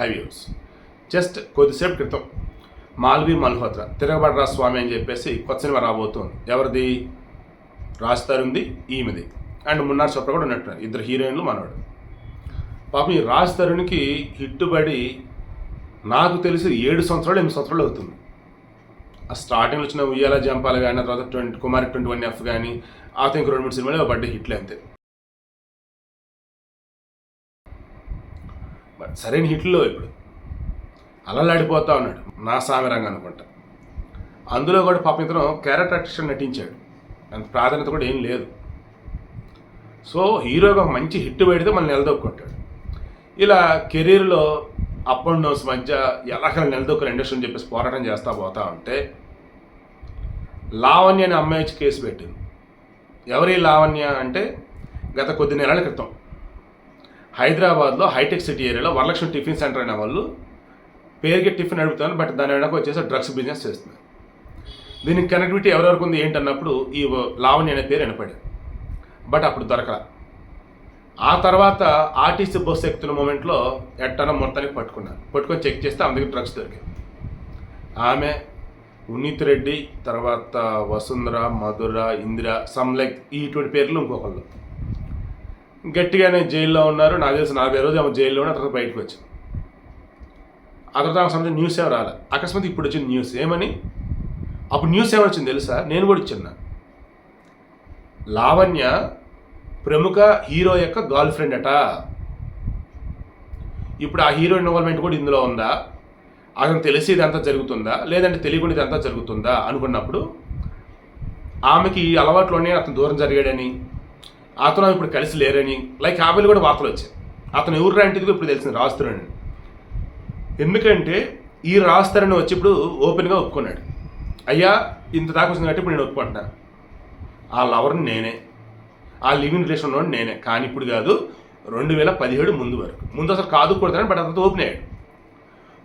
High views just కొద్దిసేపు క్రితం మాల్వి మల్హోత్రా తిరగబడరా స్వామి అని చెప్పేసి కొత్త సినిమా రాబోతోంది. ఎవరిది? రాజ్ ఈమెది. అండ్ మున్నార్ చోప్రా కూడా ఉన్నట్టున్నారు ఇద్దరు హీరోయిన్లు మనవాడు. పాపం ఈ రాజ్ తరుణ్కి హిట్టుబడి నాకు తెలిసి ఏడు సంవత్సరాలు ఎనిమిది సంవత్సరాలు అవుతుంది. ఆ స్టార్టింగ్లో వచ్చిన ఉయ్యాల జంపాలు కానీ తర్వాత twenty Kumar twenty one F కానీ ఆ ఇంక రెండు మూడు సినిమాలు పడ్డ హిట్లు అంతే. సరైన హిట్లో ఇప్పుడు. అలలాడిపోతా ఉన్నాడు. నా సామిరంగా అనుకుంటా. అందులో కూడా పాపం ఇతను క్యారెక్టర్ ఆర్టిస్ట్ నటించాడు. అంత ప్రాధాన్యత కూడా ఏం లేదు. సో హీరోగా ఒక మంచి హిట్ పెడితే మనం నిలదొక్కుంటాడు. ఇలా కెరీర్లో అప్ అండ్ డౌన్స్ మధ్య ఎలాగైనా నిలదొక్కలు ఇండస్ట్రీ అని చెప్పేసి పోరాటం చేస్తా పోతా ఉంటే లావణ్య అనే అమ్మాయి వచ్చి కేసు పెట్టింది. ఎవరి లావణ్య అంటే గత కొద్ది నెలల క్రితం. హైదరాబాద్లో హైటెక్ సిటీ ఏరియాలో వరలక్ష్మి టిఫిన్ సెంటర్ అయిన వాళ్ళు పేరుకి టిఫిన్ అడుగుతున్నారు బట్ దాని వెనక వచ్చేసి డ్రగ్స్ బిజినెస్ చేస్తున్నారు. దీనికి కనెక్టివిటీ ఎవరెవరికి ఉంది ఏంటన్నప్పుడు ఈ లావణ్య అనే పేరు వినపడింది బట్ అప్పుడు దొరకల. ఆ తర్వాత ఆర్టీసీ బస్సు ఎక్కుతున్న మూమెంట్లో ఎట్టన మొత్తానికి పట్టుకున్నారు. పట్టుకొని చెక్ చేస్తే ఆమె దగ్గర డ్రగ్స్ దొరికాయి. ఆమె ఉన్నిత్ రెడ్డి తర్వాత వసుంధర మధుర ఇందిర సమ్లైక్ ఈ ఇటువంటి పేర్లు ఇంకొకళ్ళు. గట్టిగానే జైల్లో ఉన్నారు. నాకు తెలిసి నలభై రోజు ఆమె జైల్లో ఉన్న తర్వాత బయటకు వచ్చింది ఆ తర్వాత ఆమెకు సంబంధించిన న్యూస్ ఏమో రాలే. అకస్మాత్ ఇప్పుడు వచ్చింది న్యూస్ ఏమని? అప్పుడు న్యూస్ ఏమో వచ్చింది తెలుసా? నేను కూడా ఇచ్చిన లావణ్య ప్రముఖ హీరో యొక్క గర్ల్ ఫ్రెండ్ అట. ఇప్పుడు ఆ హీరో ఇన్వాల్వ్మెంట్ కూడా ఇందులో ఉందా? అతను తెలిసి ఇదంతా జరుగుతుందా? లేదంటే తెలియకుండా ఇదంతా జరుగుతుందా? అనుకున్నప్పుడు ఆమెకి ఈ అలవాట్లోనే అతను దూరం జరిగాడని అతను ఇప్పుడు కలిసి లేరని లైక్ ఆమెలు కూడా వార్తలు వచ్చాయి. అతను ఎవరు రాంటిది ఇప్పుడు తెలిసింది రాస్తారని ఎందుకంటే ఈ రాస్తారని వచ్చి ఇప్పుడు ఓపెన్గా ఒప్పుకున్నాడు. అయ్యా ఇంత దాకా వచ్చింది కాబట్టి ఇప్పుడు నేను ఒప్పుకుంటాను ఆ లవర్ని నేనే. ఆ లివింగ్ రిలేషన్ ఉన్నవాడు నేనే. కానీ ఇప్పుడు కాదు రెండు వేల పదిహేడు ముందు వరకు. ముందు అసలు కాదు కూడదని బట్ అతను ఓపెన్ అయ్యాడు.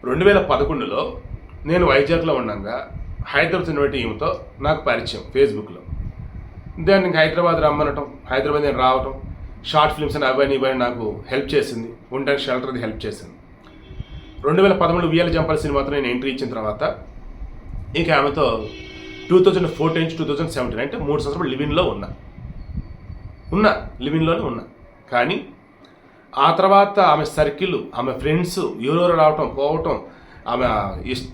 రెండు వేల పదకొండులో నేను వైజాగ్లో ఉండగా హైదరాబాద్ యూనివర్సిటీ ఈమెతో నాకు పరిచయం ఫేస్బుక్లో దాన్ని ఇంకా హైదరాబాద్ రమ్మనటం హైదరాబాద్ నేను రావటం షార్ట్ ఫిల్మ్స్ అని అవన్నీ ఇవన్నీ నాకు హెల్ప్ చేసింది. ఉండడానికి షెల్టర్ అది హెల్ప్ చేసింది. రెండు వేల పదమూడు విఎల్ జంపల్ సినిమాతో నేను ఎంట్రీ ఇచ్చిన తర్వాత ఇంకా ఆమెతో టూ థౌజండ్ ఫోర్టీన్ నుంచి టూ థౌజండ్ సెవెంటీన్ అంటే మూడు సంవత్సరాలు లివిన్లో ఉన్నా. ఉన్నా లివిన్లోనే ఉన్నా. కానీ ఆ తర్వాత ఆమె సర్కిల్ ఆమె ఫ్రెండ్స్ ఎవరెవరు రావటం పోవటం ఆమె ఇష్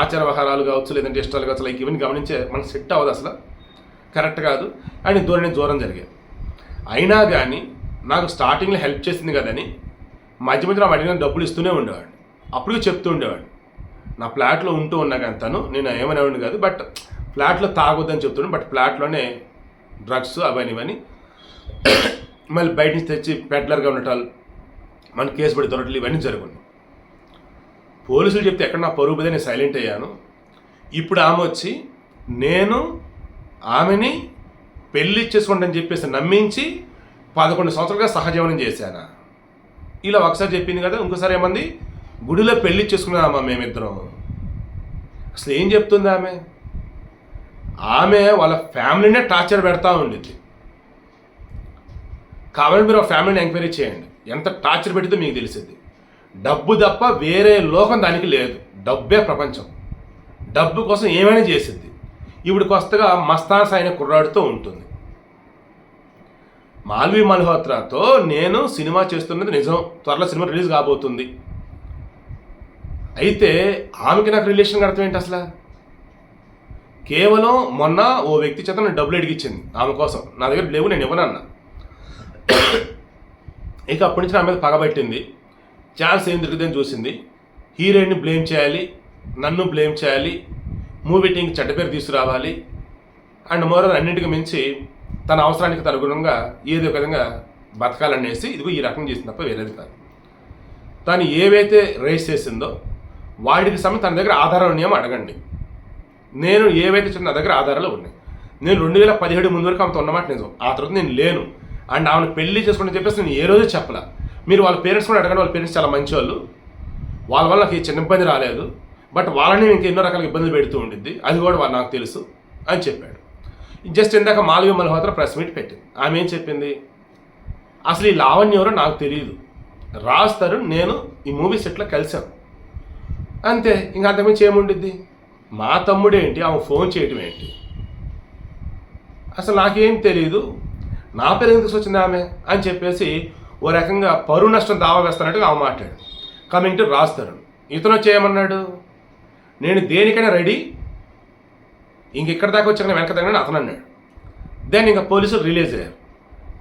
ఆచార వ్యవహారాలు కావచ్చు లేదంటే ఇష్టాలు కావచ్చు లైక్ ఇవన్నీ గమనించే మనకు సెట్ అవ్వదు అసలు. కరెక్ట్ కాదు. అండ్ దూరం నుంచి దూరం జరిగాయి అయినా కానీ నాకు స్టార్టింగ్లో హెల్ప్ చేసింది కదని మధ్య మధ్యలో అడిగిన డబ్బులు ఇస్తూనే ఉండేవాడు అప్పుడు చెప్తూ ఉండేవాడు నా ఫ్లాట్లో ఉంటూ ఉన్నా కానీ తను నేను ఏమనేవాడిని కాదు బట్ ఫ్లాట్లో తాగొద్దని చెప్తున్నాను బట్ ఫ్లాట్లోనే డ్రగ్స్ అవన్నీ ఇవన్నీ మళ్ళీ బయట నుంచి తెచ్చి పెడ్లర్గా ఉండటాలు మన కేసు పడి దొరకలు ఇవన్నీ జరుగుతుంది పోలీసులు చెప్తే ఎక్కడ నా పరుగు నేను సైలెంట్ అయ్యాను. ఇప్పుడు ఆమె వచ్చి నేను ఆమెని పెళ్ళి చేసుకోండి చెప్పేసి నమ్మించి పదకొండు సంవత్సరాలుగా సహజీవనం చేశాను? ఇలా ఒకసారి చెప్పింది కదా ఇంకోసారి ఏమంది? గుడిలో పెళ్ళి చేసుకున్నామా మేమిద్దరం. అసలు ఏం చెప్తుంది ఆమె? ఆమె వాళ్ళ ఫ్యామిలీనే టార్చర్ పెడతా ఉండింది కావాలంటే మీరు ఆ ఫ్యామిలీని ఎంక్వైరీ చేయండి. ఎంత టార్చర్ పెట్టిందో మీకు తెలిసింది. డబ్బు తప్ప వేరే లోకం దానికి లేదు. డబ్బే ప్రపంచం. డబ్బు కోసం ఏమైనా చేసింది ఇప్పుడు కొత్తగా మస్తాన్స్ అయిన కుర్రాడితో ఉంటుంది. మాల్వి మల్హోత్రాతో నేను సినిమా చేస్తున్నది నిజం. త్వరలో సినిమా రిలీజ్ కాబోతుంది. అయితే ఆమెకి నాకు రిలేషన్ అర్థం ఏంటి అసలు? కేవలం మొన్న ఓ వ్యక్తి చేత నేను డబ్బులు అడిగిచ్చింది ఆమె కోసం. నా దగ్గర లేవు నేను ఇవ్వనన్నా ఇక అప్పటి నుంచి నా మీద పగబట్టింది ఛాన్స్ ఏం దొరికిందని చూసింది. హీరోయిన్ని బ్లేమ్ చేయాలి నన్ను బ్లేమ్ చేయాలి మూవీటింగ్ చెడ్డ పేరు తీసుకురావాలి. అండ్ మోరర్ అన్నింటికి మించి తన అవసరానికి తనుగుణంగా ఏదో ఒక విధంగా బతకాలనేసి ఇదిగో ఈ రకం చేసింది తప్ప వేరేది కాదు. తను ఏవైతే రేస్ చేసిందో వాటికి సమయం తన దగ్గర ఆధారాలు ఉన్నాయేమో అడగండి. నేను ఏవైతే చిన్న నా దగ్గర ఆధారాలు ఉన్నాయి. నేను రెండు వేల పదిహేడు ముందు వరకు ఆమెతో ఉన్నమాట నిజం. ఆ తర్వాత నేను లేను. అండ్ ఆమెను పెళ్ళి చేసుకుంటే చెప్పేసి నేను ఏ రోజు చెప్పలా. మీరు వాళ్ళ పేరెంట్స్ కూడా అడగండి వాళ్ళ పేరెంట్స్ చాలా మంచి వాళ్ళు వాళ్ళ వల్ల నాకు ఏ చిన్న ఇబ్బంది రాలేదు. బట్ వాళ్ళని ఇంకా ఎన్నో రకాల ఇబ్బందులు పెడుతూ ఉండిద్ది. అది కూడా వాళ్ళు నాకు తెలుసు అని చెప్పాడు. జస్ట్ ఇందాక మాలవి మల్హోత్ర ప్రెస్ మీట్ పెట్టింది. ఆమె ఏం చెప్పింది? అసలు ఈ లావణ్య ఎవరో నాకు తెలియదు రాస్తారు నేను ఈ మూవీ సెట్లో కలిశాను. అంతే ఇంకా అంతకుమించి ఏముండిద్ది మా తమ్ముడేంటి ఆమె ఫోన్ చేయటం ఏంటి? అసలు నాకేం తెలియదు నా పేరు ఎందుకు వచ్చింది ఆమె? అని చెప్పేసి ఓ రకంగా పరువు నష్టం దావా వేస్తానంటే ఆమె మాట్లాడు కమింగ్ టు రాస్తారు. ఇతను చేయమన్నాడు నేను దేనికైనా రెడీ? ఇంక ఇక్కడ దాకా వచ్చాక వెనక దగ్గర అతను అన్నాడు. దెన్ ఇంకా పోలీసులు రిలీజ్ అయ్యారు.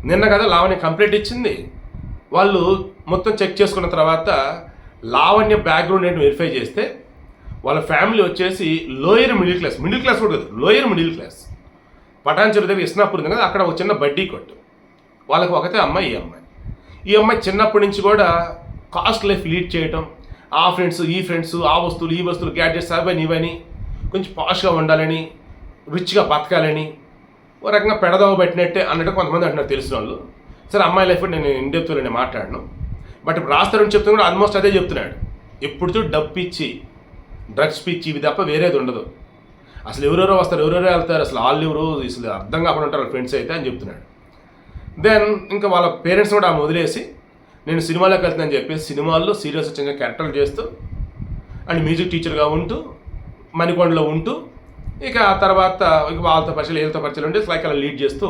నిన్న కదా లావణ్య కంప్లైంట్ ఇచ్చింది. వాళ్ళు మొత్తం చెక్ చేసుకున్న తర్వాత లావణ్య బ్యాక్గ్రౌండ్ ఏంటి వెరిఫై చేస్తే వాళ్ళ ఫ్యామిలీ వచ్చేసి lower middle class middle class కూడా కాదు లోయర్ మిడిల్ క్లాస్ పటాన్చెరు దగ్గర ఇస్నాపూర్ ఉంది కదా అక్కడ ఒక చిన్న బడ్డీ కొట్టు. వాళ్ళకి ఒకతే అమ్మాయి ఈ అమ్మాయి. ఈ అమ్మాయి చిన్నప్పటి నుంచి కూడా కాస్ట్ లైఫ్ లీడ్ చేయటం ఆ ఫ్రెండ్స్ ఈ ఫ్రెండ్స్ ఆ వస్తువులు ఈ వస్తువులు గ్యాడ్జెట్స్ అవని ఇవని కొంచెం పాష్గా ఉండాలని రిచ్గా బతకాలని ఓ రకంగా పెడదావ పెట్టినట్టే అన్నట్టు కొంతమంది అంటున్నారు తెలిసిన వాళ్ళు. సరే అమ్మాయి లైఫ్ నేను ఇండెప్తో నేను మాట్లాడను. బట్ ఇప్పుడు రాస్తారని చెప్తున్నా కూడా ఆల్మోస్ట్ అదే చెప్తున్నాడు. ఎప్పుడు డబ్బు ఇచ్చి డ్రగ్స్ పిచ్చి ఇవి తప్ప వేరేది ఉండదు. అసలు ఎవరెవరో వస్తారు ఎవరెవరో వెళ్తారు అసలు వాళ్ళు ఎవరు అసలు అర్థం కాకుండా ఉంటారు ఫ్రెండ్స్ అయితే అని చెప్తున్నాడు. దెన్ ఇంకా వాళ్ళ పేరెంట్స్ కూడా ఆమె వదిలేసి నేను సినిమాలోకి వెళ్తానని చెప్పేసి సినిమాల్లో సీరియల్స్ వచ్చిన క్యారెక్టర్లు చేస్తూ అండ్ మ్యూజిక్ టీచర్గా ఉంటూ మణికొండలో ఉంటూ ఇక ఆ తర్వాత ఇక వాళ్ళతో పరిచయాలు వీళ్ళతో పరిచయాలు ఉంటే లైక్ అలా లీడ్ చేస్తూ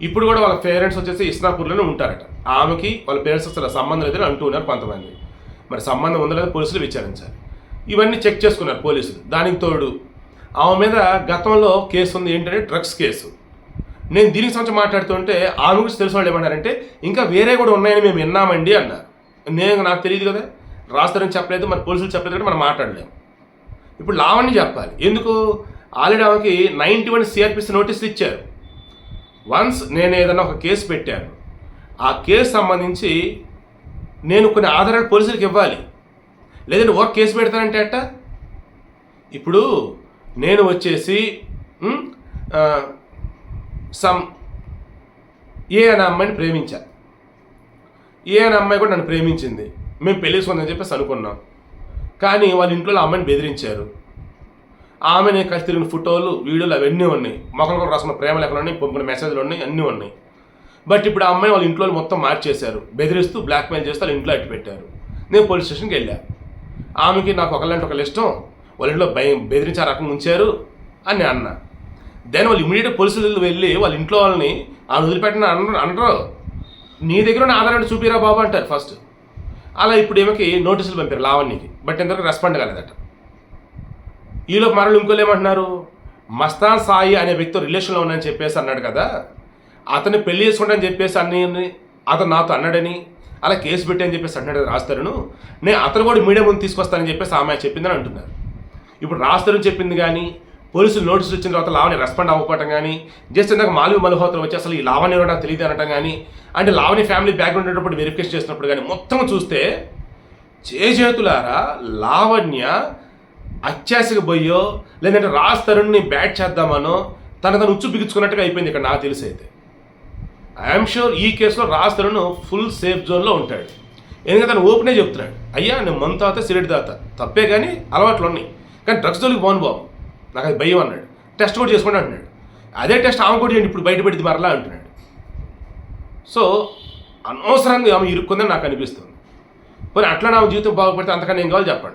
ఇప్పుడు కూడా వాళ్ళ పేరెంట్స్ వచ్చేసి ఇస్నాపూర్లోనే ఉంటారట. ఆమెకి వాళ్ళ పేరెంట్స్ అసలు సంబంధం లేదని అంటూ ఉన్నారు కొంతమంది. మరి సంబంధం ఉందో లేదో పోలీసులు విచారించాలి. ఇవన్నీ చెక్ చేసుకున్నారు పోలీసులు. దానికి తోడు ఆమె మీద గతంలో కేసు ఉంది ఏంటంటే డ్రగ్స్ కేసు. నేను దీనికి సంబంధించి మాట్లాడుతుంటే ఆమె గురించి తెలిసిన వాళ్ళు ఏమన్నారంటే ఇంకా వేరే కూడా ఉన్నాయని మేము విన్నామండి అన్నారు. నేను నాకు తెలియదు కదా. రాస్తారని చెప్పలేదు మన పోలీసులు చెప్పలేదు కాబట్టి మనం మాట్లాడలేము. ఇప్పుడు లావణ్య చెప్పాలి. ఎందుకు? ఆల్రెడీ ఆమెకి నైంటీ వన్ సిఆర్పిసి నోటీసులు ఇచ్చారు. వన్స్ నేను ఏదైనా ఒక కేసు పెట్టాను. ఆ కేసు సంబంధించి నేను కొన్ని ఆధారాలు పోలీసులకు ఇవ్వాలి. లేదంటే ఒక కేసు పెడతానంటే అట్ట ఇప్పుడు నేను వచ్చేసి సమ్ ఏ అనే అమ్మాయిని ప్రేమించా. ఏ అనే అమ్మాయి కూడా నన్ను ప్రేమించింది. మేము పెళ్ళేసుకుందని చెప్పేసి అనుకున్నాం. కానీ వాళ్ళ ఇంట్లో ఆ అమ్మాయిని బెదిరించారు. ఆమెని కలిసి తిరిగిన ఫోటోలు వీడియోలు అవన్నీ ఉన్నాయి. మొక్కలు కూడా రాసుకున్న ప్రేమ లెక్కలు ఉన్నాయి పంపిన మెసేజ్లు ఉన్నాయి అన్నీ ఉన్నాయి. బట్ ఇప్పుడు ఆ అమ్మాయి వాళ్ళ ఇంట్లో మొత్తం మార్చేశారు. బెదిరిస్తూ బ్లాక్మెయిల్ చేస్తూ వాళ్ళ ఇంట్లో అట్టి పెట్టారు. నేను పోలీస్ స్టేషన్కి వెళ్ళా. ఆమెకి నాకు ఒకళ్ళంటే ఒకళ్ళు ఇష్టం. వాళ్ళ ఇంట్లో భయం బెదిరించి ఆ రకం ఉంచారు అని అన్నా. దెన్ వాళ్ళు ఇమీడియట్ పోలీసులు వెళ్ళి వాళ్ళ ఇంట్లో వాళ్ళని ఆమె వదిలిపెట్టిన అనరు అనరు నీ దగ్గర ఉన్న ఆధారాన్ని చూపిరా బాబు అంటారు ఫస్ట్ అలా ఇప్పుడు ఏమకి నోటీసులు పంపారు లావణ్యకి బట్ ఇంతవరకు రెస్పాండ్ కాలేదట. ఈలో మరలు ఇంకోళ్ళు ఏమంటున్నారు? మస్తాన్ సాయి అనే వ్యక్తి రిలేషన్లో ఉన్నాయని చెప్పేసి అన్నాడు కదా. అతన్ని పెళ్ళి చేసుకుంటానని చెప్పేసి అన్ని అతను నాతో అన్నాడని అలా కేసు పెట్టి అని చెప్పేసి అన్నాడు రాస్తారును. నేను అతను కూడా మీడియా ముందు తీసుకొస్తానని చెప్పేసి ఆమె చెప్పిందని అంటున్నారు. ఇప్పుడు రాస్తారని చెప్పింది కానీ పోలీసులు నోటీసులు వచ్చిన తర్వాత లావణ్య రెస్పాండ్ అవ్వకపోవటం కానీ జస్ట్ ఇందాక మాలవి మల్హోత్రం వచ్చి అసలు ఈ లావణ్య ఎవరో నాకు తెలియదు అనటం కానీ అంటే లావణ్య ఫ్యామిలీ బ్యాక్గ్రౌండ్ ఉన్నప్పుడు వెరిఫికేషన్ చేసినప్పుడు కానీ మొత్తం చూస్తే చేజేతులారా లావణ్య అత్యాశకు పోయో లేదంటే రాజ్ తరుణ్ని బ్యాట్ చేద్దామనో తన తను ఉచ్చు బిగించుకున్నట్టుగా అయిపోయింది ఇక్కడ నాకు తెలిసి అయితే. ఐఎమ్ షూర్ ఈ కేసులో రాజ్ తరుణ్ ఫుల్ సేఫ్ జోన్లో ఉంటాడు. ఎందుకంటే తను ఓపెనే చెప్తున్నాడు. అయ్యా నేను మందు తాత సిగరెట్ తాత. తప్పే కానీ అలవాట్లు ఉన్నాయి. కానీ డ్రగ్స్ జోలికి పోను బాబు. నాకు అది భయం అన్నాడు. టెస్ట్ కూడా చేసుకోండి అంటున్నాడు. అదే టెస్ట్ ఆమె కూడా చేయండి ఇప్పుడు బయటపెడితే మరలా అంటున్నాడు. సో అనవసరంగా ఆమె ఇరుక్కుందని నాకు అనిపిస్తుంది. పోనీ అట్లా నా జీవితం బాగుపడితే అంతకన్నా ఏం కావాలి చెప్పండి.